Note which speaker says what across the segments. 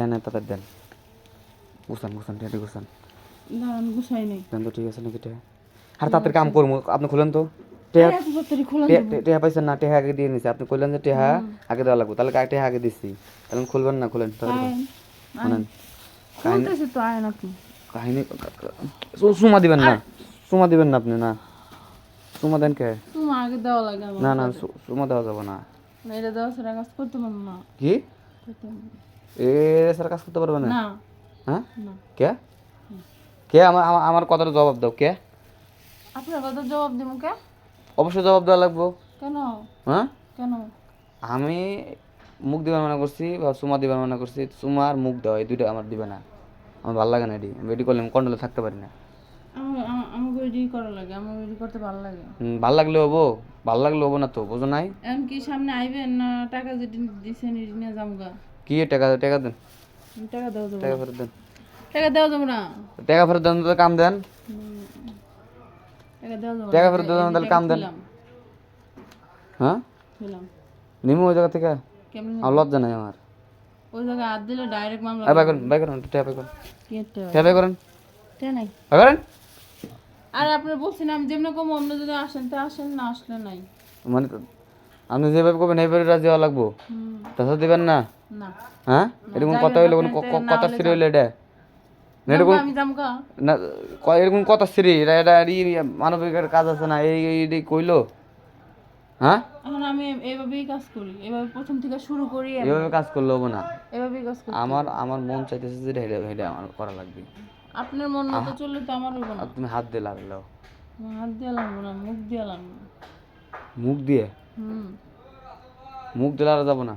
Speaker 1: নেন তাদের দেন। গুছান গুছান টেহাটি গুছান।
Speaker 2: দাঁড়ান গুছাই নেই।
Speaker 1: দেন তো ঠিক আছে নাকি টেহা আর তাদের কাম করব আপনি খুলেন তো। টেহা পাইছেন না টেহা আগে দিয়ে নিছে। আপনি কইলেন যে টেহা আগে দেওয়া লাগবে। তাহলে টেহা আগে দিচ্ছি তাহলে খুলবেন না খুলেন
Speaker 2: নাকি
Speaker 1: কাহিনী সুমা দিবেন না। সুমা দিবেন না আপনি না। সুমা দেন কে?
Speaker 2: তুমি আগে দেওয়া লাগে
Speaker 1: না না সুমা দেওয়া যাবে না।
Speaker 2: না, এটা দেওয়া ছাড়া কাজ করতে পারব না।
Speaker 1: কি?
Speaker 2: করতে পারব না।
Speaker 1: এ স্যার কাজ করতে পারবে না? হ্যাঁ? কে? কে আমার আমার- কথাটা জবাব দাও কে?
Speaker 2: আপনার কথা জবাব দিব কে?
Speaker 1: অবশ্যই জবাব দেওয়া লাগবো।
Speaker 2: কেন?
Speaker 1: হ্যাঁ?
Speaker 2: কেন?
Speaker 1: আমি মুখ দিবার মানা করছি বা সুমা দিবার মানা করছি সুমা আর মুখ দেওয়া এই দুইটা আমার দিবে না। আমার ভালো লাগে না এটি। আমি এটি করলে আমি কন্ট্রোলে থাকতে পারি না।
Speaker 2: আমাকে রেডি করা লাগে আমার রেডি করতে ভালো লাগে।
Speaker 1: ভালো লাগলে হব। ভালো লাগলে হব না তো বোঝো নাই?
Speaker 2: এখন কি সামনে আইবেন না টাকা যেটি দিছেন এটি নিয়ে যামগা।
Speaker 1: কি টাকা টাকা দেন।
Speaker 2: টাকা
Speaker 1: ফেরত দেন।
Speaker 2: টাকা যাব না।
Speaker 1: টাকা ফেরত দেন তো কাম দেন।
Speaker 2: টাকা দেওয়া যাব
Speaker 1: টাকা ফেরত দেন তাহলে কাম দেন। হ্যাঁ? নিমু ওই জায়গা থেকে? আমার লজ্জা নাই আমার।
Speaker 2: ওই জায়গায় হাত দিলে ডাইরেক্ট মামলা
Speaker 1: বাই করেন বাই করেন টাকা করেন।
Speaker 2: কি একটা
Speaker 1: টাকা বাই করেন।
Speaker 2: তে নাই।
Speaker 1: করেন।
Speaker 2: আর আপনি বলছেন আমি যেমন কম অন্য যদি আসেন তা আসেন না আসলে নাই।
Speaker 1: মানে আপনি যেভাবে করবেন এইভাবে রাজি হওয়া লাগবো। তাছাড়া দিবেন না। হ্যাঁ? এরকম কথা হইলে কথা সিরি হইলে এটা? এরকম না কথা সিরি এটা মানবিকের কাজ আছে না এই এই কইলো। হ্যাঁ?
Speaker 2: এখন আমি এভাবেই কাজ করি এভাবে প্রথম থেকে শুরু করি
Speaker 1: এভাবে কাজ করলে হব না।
Speaker 2: এভাবেই কাজ করি
Speaker 1: আমার আমার মন চাইতেছে যে আমার করা লাগবে।
Speaker 2: আপনার মন মতো চললে তো আমার হইব না।
Speaker 1: তুমি হাত দিয়ে লাগল
Speaker 2: হাত দিয়ে লাগবো না মুখ দিয়ে লাগবো
Speaker 1: মুখ দিয়ে?
Speaker 2: হুম।
Speaker 1: মুখ দিলে যাব না?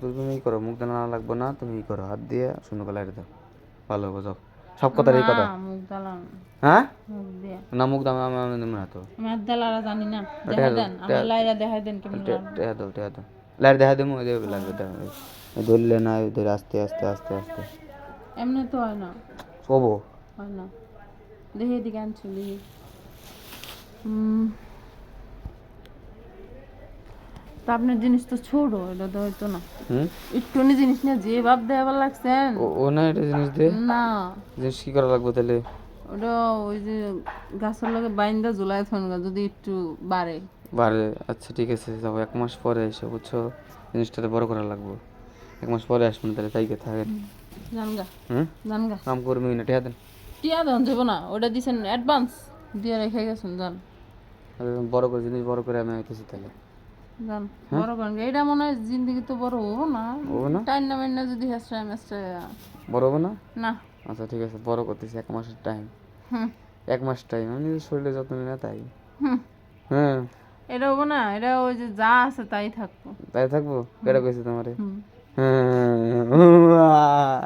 Speaker 1: তো তুমি ই করো মুখ দিলে না লাগবো না তুমি ই করো হাত দিয়ে শূন্য গলায় দাও। ভালো হবে যাও। সব কথার এই কথা।
Speaker 2: না, মুখ দালাম
Speaker 1: হ্যাঁ না মুখ দাম আমি আমি না তো।
Speaker 2: আমি হাত দালারা জানি না। দেখা দেন আমার লাইরা দেখাই দেন কেমন লাগবে।
Speaker 1: দাও টেহা দাও। লাইট দেখা দেবো ওই দেবে লাগবে ধরলে না ধরে আস্তে আস্তে আস্তে আস্তে।
Speaker 2: এমনি তো হয় না।
Speaker 1: কবো
Speaker 2: হয় না। দেখি এদিকে আনছো দেখি। তা আপনার জিনিস তো ছোট এটা তো হয়তো না। একটুনি জিনিস নিয়ে যে ভাব দেওয়ার লাগছেন।
Speaker 1: ও- ও না এটা জিনিস দিয়ে?
Speaker 2: না।
Speaker 1: জিনিস কি করা লাগবে তাহলে?
Speaker 2: ওটা ওই যে গাছের লগে বাইন্দা ঝুলাই থাকুন যদি একটু বাড়ে।
Speaker 1: বারে আচ্ছা ঠিক আছে যাব এক মাস পরে এসে বুঝছ জিনিসটাতে বড় করা লাগবে। এক মাস পরে আসবেন তাহলে তাইকে থাকেন।
Speaker 2: জানগা
Speaker 1: হুম?
Speaker 2: জানগা
Speaker 1: কাম করবি না টেহা দেন।
Speaker 2: টিয়া দেন যাব না ওটা দিছেন অ্যাডভান্স দিয়ে রেখে গেছেন জান
Speaker 1: বড় করে জিনিস বড় করে আমি আইতেছি তাহলে।
Speaker 2: বড় এটা মনে হয় জিন্দগি তো বড় হব না।
Speaker 1: হব না?
Speaker 2: টাইম না মাইনা যদি হেসরা মেসরা
Speaker 1: বড় হব না?
Speaker 2: না।
Speaker 1: আচ্ছা ঠিক আছে বড় করতেছি এক মাসের টাইম।
Speaker 2: হুম।
Speaker 1: এক মাস টাইম আমি নিজের শরীরে যত্ন নিই না তাই।
Speaker 2: হুম।
Speaker 1: হ্যাঁ।
Speaker 2: এটা হব না এটা ওই যে যা আছে তাই থাকব।
Speaker 1: তাই থাকব? কেটা কইছে তোমারে? হ্যাঁ।